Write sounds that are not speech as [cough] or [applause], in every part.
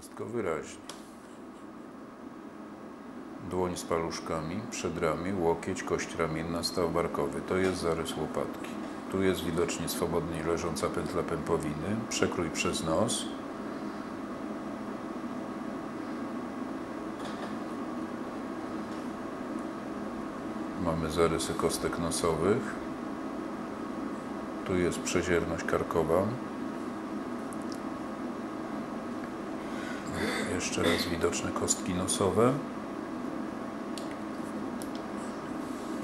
Wszystko wyraźnie. Dłoń z paluszkami, przedramię, łokieć, kość ramienna, staw barkowy. To jest zarys łopatki. Tu jest widocznie swobodnie leżąca pętla pępowiny. Przekrój przez nos. Mamy zarysy kostek nosowych. Tu jest przezierność karkowa. Jeszcze raz widoczne kostki nosowe.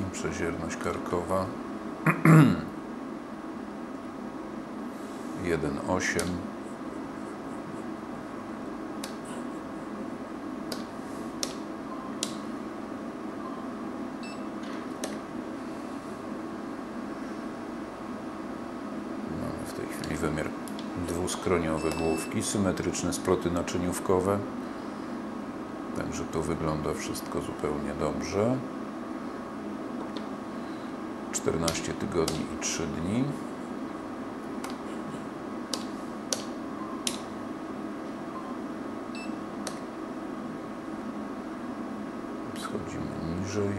I przezierność karkowa. [clears throat] 1,8 Mamy w tej chwili wymiar dwuskroniowy główki, symetryczne sploty naczyniówkowe. Także tu wygląda wszystko zupełnie dobrze. 14 tygodni i 3 dni. Schodzimy niżej.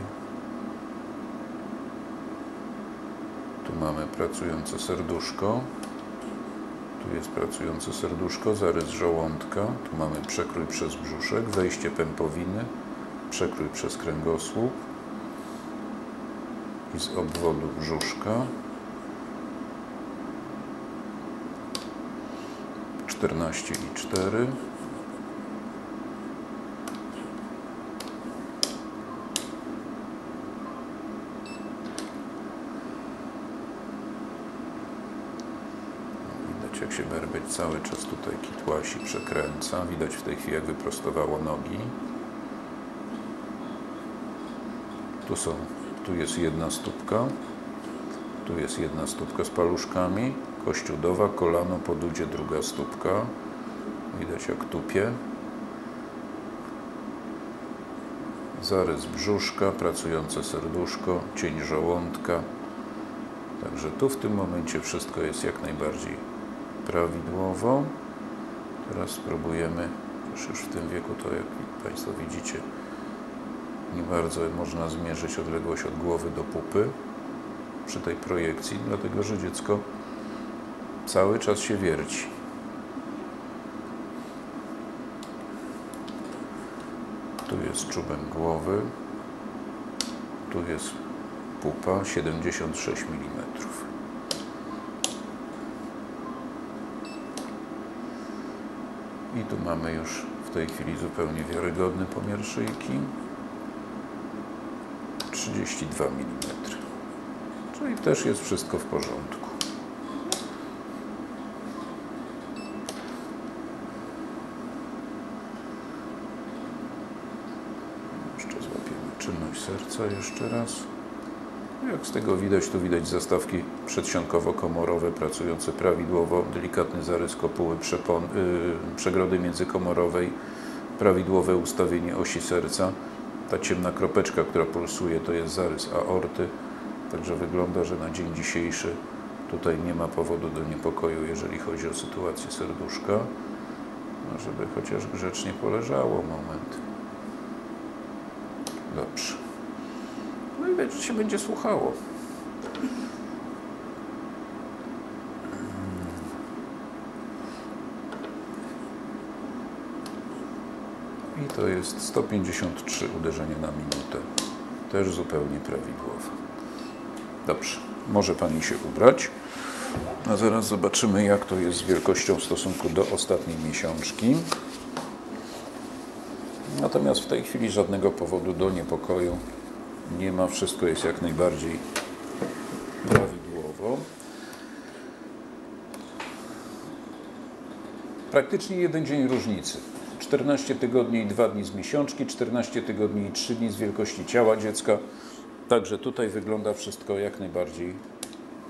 Tu mamy pracujące serduszko. Tu jest pracujące serduszko, zarys żołądka. Tu mamy przekrój przez brzuszek, wejście pępowiny, przekrój przez kręgosłup i z obwodu brzuszka. 14 i 4. Widać się berbeć cały czas tutaj kitłasi, przekręca. Widać w tej chwili jak wyprostowało nogi. Tu są, tu jest jedna stópka. Tu jest jedna stópka z paluszkami. Kość udowa, kolano, podudzie, druga stópka. Widać jak tupie. Zarys brzuszka, pracujące serduszko, cień żołądka. Także tu w tym momencie wszystko jest jak najbardziej prawidłowo. Teraz spróbujemy, już, w tym wieku to jak Państwo widzicie, nie bardzo można zmierzyć odległość od głowy do pupy przy tej projekcji, dlatego że dziecko cały czas się wierci. Tu jest czubek głowy, tu jest pupa 76 mm. I tu mamy już w tej chwili zupełnie wiarygodny pomiar szyjki. 32 mm. Czyli też jest wszystko w porządku. Jeszcze złapiemy czynność serca jeszcze raz. Jak z tego widać, tu widać zastawki przedsionkowo-komorowe pracujące prawidłowo, delikatny zarys kopuły, przepon, yy, przegrody międzykomorowej, prawidłowe ustawienie osi serca. Ta ciemna kropeczka, która pulsuje, to jest zarys aorty. Także wygląda, że na dzień dzisiejszy tutaj nie ma powodu do niepokoju, jeżeli chodzi o sytuację serduszka. No, żeby chociaż grzecznie poleżało moment. Dobrze. I będzie, się będzie słuchało. I to jest 153 uderzenia na minutę. Też zupełnie prawidłowo. Dobrze, może Pani się ubrać. A zaraz zobaczymy, jak to jest z wielkością w stosunku do ostatniej miesiączki. Natomiast w tej chwili żadnego powodu do niepokoju nie ma. Wszystko jest jak najbardziej prawidłowo. Praktycznie jeden dzień różnicy. 14 tygodni i 2 dni z miesiączki, 14 tygodni i 3 dni z wielkości ciała dziecka. Także tutaj wygląda wszystko jak najbardziej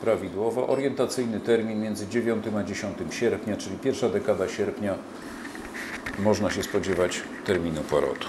prawidłowo. Orientacyjny termin między 9 a 10 sierpnia, czyli pierwsza dekada sierpnia, można się spodziewać terminu porodu.